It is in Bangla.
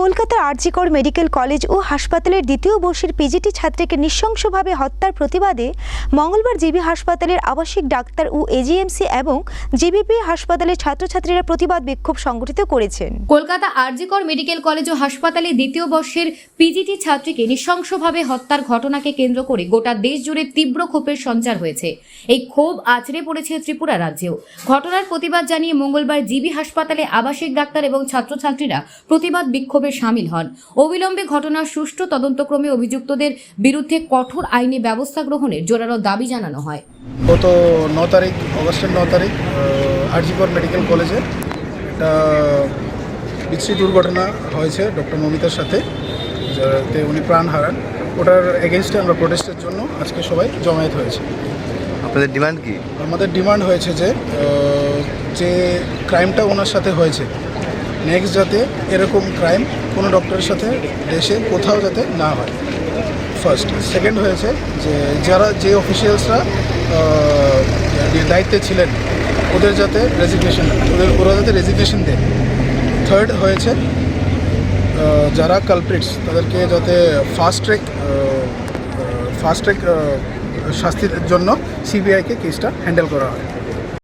কলকাতার আরজিকর মেডিকেল কলেজ ও হাসপাতালের দ্বিতীয় বর্ষের পিজিটি ছাত্রীকে নৃশংসভাবে হত্যার প্রতিবাদে মঙ্গলবার জিবি হাসপাতালের আবাসিক ডাক্তার ও এজিএমসি এবং জিবিপি হাসপাতালের ছাত্রছাত্রীরা প্রতিবাদ বিক্ষোভ সংগঠিত করেছেন। কলকাতা আরজিকর মেডিকেল কলেজ ও হাসপাতালে দ্বিতীয় বর্ষের পিজিটি ছাত্রীকে নৃশংসভাবে হত্যার ঘটনাকে কেন্দ্র করে গোটা দেশ জুড়ে তীব্র ক্ষোভের সঞ্চার হয়েছে। এই ক্ষোভ আছড়ে পড়েছে ত্রিপুরা রাজ্যেও। ঘটনার প্রতিবাদ জানিয়ে মঙ্গলবার জিবি হাসপাতালে আবাসিক ডাক্তার এবং ছাত্রছাত্রীরা প্রতিবাদ বিক্ষোভে সামিল হন। অবিলম্বে ঘটনার সুষ্ঠু তদন্তক্রমে অভিযুক্তদের বিরুদ্ধে কঠোর আইনি ব্যবস্থা গ্রহণের জোরালো দাবি জানানো হয়। গত ন তারিখ অগস্টের ন তারিখ আরজিকর মেডিকেল কলেজে একটা বিশ্রী দুর্ঘটনা হয়েছে ডক্টর মমিতার সাথে যাতে উনি প্রাণ হারান। ওটার এগেনস্টে আমরা প্রোটেস্টের জন্য আজকে সবাই জমায়েত হয়েছে। আপনাদের ডিমান্ড কি? আমাদের ডিমান্ড হয়েছে যে যে ক্রাইমটা ওনার সাথে হয়েছে নেক্সট যাতে এরকম ক্রাইম কোনো ডক্টরের সাথে দেশে কোথাও যাতে না হয়। ফার্স্ট সেকেন্ড হয়েছে যে যারা যে অফিসিয়ালসরা দায়িত্বে ছিলেন, ওদের যাতে রেজিগনেশন ওদের, ওরা যাতে রেজিগনেশন দেয় থার্ড হয়েছে যারা কালপ্রিটস তাদেরকে যাতে ফাস্ট ট্র্যাক ফাস্ট ট্র্যাক শাস্তির জন্য সিবিআইকে কেসটা হ্যান্ডেল করা হয়।